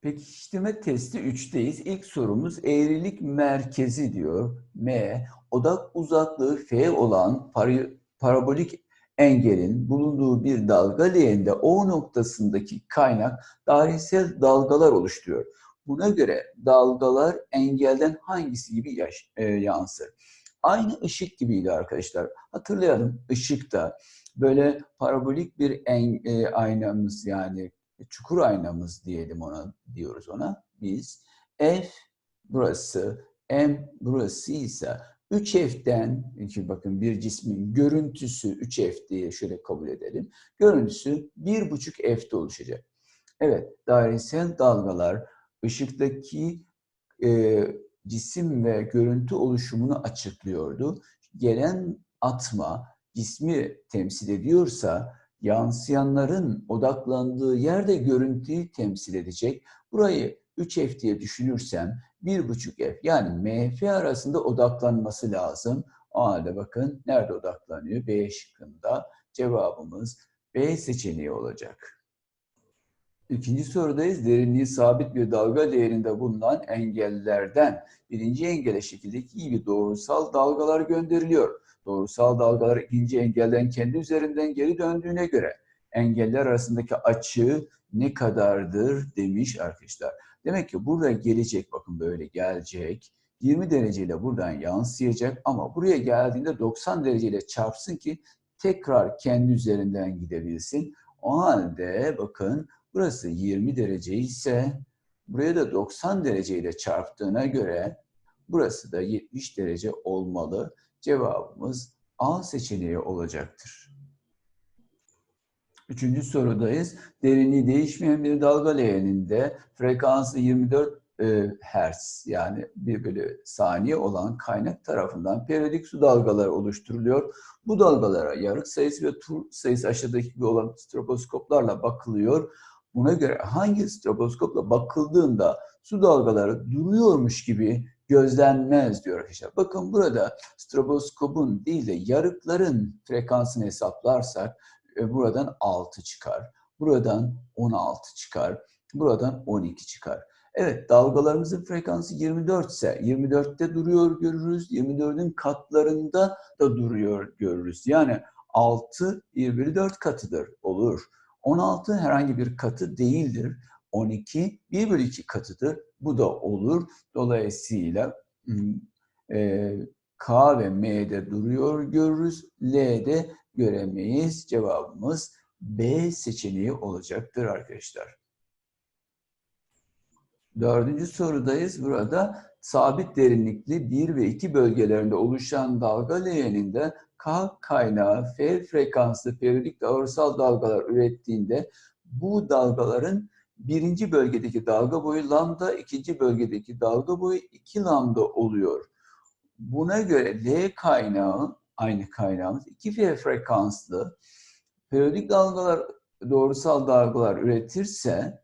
Pekiştirme testi 3'teyiz. İlk sorumuz eğrilik merkezi diyor. M. Odak uzaklığı F olan para- parabolik engelin bulunduğu bir dalga leğeninde O noktasındaki kaynak dairesel dalgalar oluşturuyor. Buna göre dalgalar engelden hangisi gibi yaş- e, yansır? Aynı ışık gibiydi arkadaşlar. Hatırlayalım ışıkta böyle parabolik bir e, aynamız yani çukur aynamız diyelim ona diyoruz ona. Biz F burası, M burası ise 3F'den, çünkü bakın bir cismin görüntüsü 3F diye şöyle kabul edelim. Görüntüsü 1,5 F'de oluşacak. Evet, dairesel dalgalar ışıktaki e, cisim ve görüntü oluşumunu açıklıyordu. Gelen atma cismi temsil ediyorsa yansıyanların odaklandığı yerde görüntüyü temsil edecek. Burayı 3F diye düşünürsem 1,5F yani MF arasında odaklanması lazım. O halde bakın nerede odaklanıyor? B şıkkında cevabımız B seçeneği olacak. İkinci sorudayız. Derinliği sabit bir dalga değerinde bulunan engellerden birinci engele şekildeki gibi doğrusal dalgalar gönderiliyor. Doğrusal dalgalar ikinci engelden kendi üzerinden geri döndüğüne göre engeller arasındaki açı ne kadardır demiş arkadaşlar. Demek ki burada gelecek bakın böyle gelecek. 20 dereceyle buradan yansıyacak ama buraya geldiğinde 90 dereceyle çarpsın ki tekrar kendi üzerinden gidebilsin. O halde bakın burası 20 derece ise buraya da 90 dereceyle çarptığına göre burası da 70 derece olmalı. Cevabımız A seçeneği olacaktır. Üçüncü sorudayız. Derinliği değişmeyen bir dalga leğeninde frekansı 24 e, Hz yani 1 bölü saniye olan kaynak tarafından periyodik su dalgaları oluşturuluyor. Bu dalgalara yarık sayısı ve tur sayısı aşağıdaki gibi olan stroboskoplarla bakılıyor. Buna göre hangi stroboskopla bakıldığında su dalgaları duruyormuş gibi gözlenmez diyor arkadaşlar. Bakın burada stroboskopun değil de yarıkların frekansını hesaplarsak e, buradan 6 çıkar. Buradan 16 çıkar. Buradan 12 çıkar. Evet dalgalarımızın frekansı 24 ise 24'te duruyor görürüz. 24'ün katlarında da duruyor görürüz. Yani 6 1 bölü 4 katıdır olur. 16 herhangi bir katı değildir. 12 1 bölü 2 katıdır. Bu da olur. Dolayısıyla e, K ve M'de duruyor görürüz. L'de göremeyiz. Cevabımız B seçeneği olacaktır arkadaşlar. Dördüncü sorudayız. Burada sabit derinlikli 1 ve 2 bölgelerinde oluşan dalga leğeninde K kaynağı F frekanslı periyodik doğrusal dalgalar ürettiğinde bu dalgaların birinci bölgedeki dalga boyu lambda, ikinci bölgedeki dalga boyu 2 lambda oluyor. Buna göre L kaynağı, aynı kaynağımız 2F frekanslı periyodik dalgalar, doğrusal dalgalar üretirse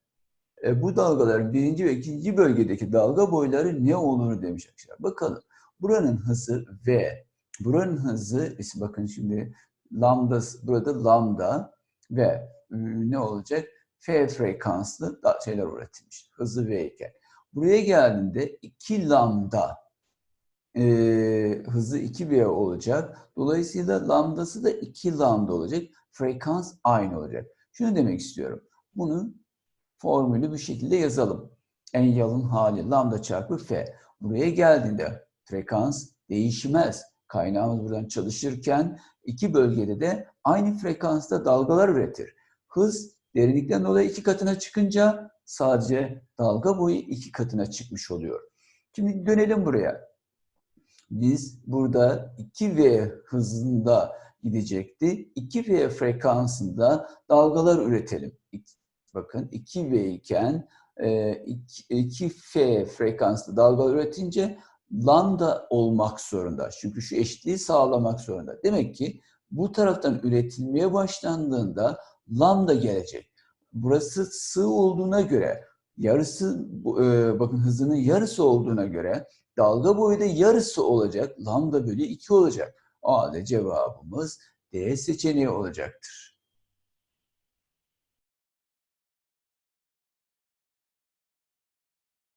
e, bu dalgaların birinci ve ikinci bölgedeki dalga boyları ne olur demiş arkadaşlar. Bakalım. Buranın hızı V. Buranın hızı, bakın şimdi lambda, burada lambda ve ne olacak? F frekanslı şeyler üretilmiş. Hızı V iken. Buraya geldiğinde 2 lambda e, hızı 2V olacak. Dolayısıyla lambdası da 2 lambda olacak. Frekans aynı olacak. Şunu demek istiyorum. Bunu formülü bu şekilde yazalım. En yalın hali lambda çarpı F. Buraya geldiğinde frekans değişmez. Kaynağımız buradan çalışırken iki bölgede de aynı frekansta dalgalar üretir. Hız derinlikten dolayı iki katına çıkınca sadece dalga boyu iki katına çıkmış oluyor. Şimdi dönelim buraya. Biz burada 2V hızında gidecekti. 2V frekansında dalgalar üretelim. Bakın 2V iken 2F frekanslı dalgalar üretince lambda olmak zorunda. Çünkü şu eşitliği sağlamak zorunda. Demek ki bu taraftan üretilmeye başlandığında lambda gelecek. Burası sığ olduğuna göre yarısı bakın hızının yarısı olduğuna göre dalga boyu da yarısı olacak. Lambda bölü 2 olacak. O halde cevabımız D seçeneği olacaktır.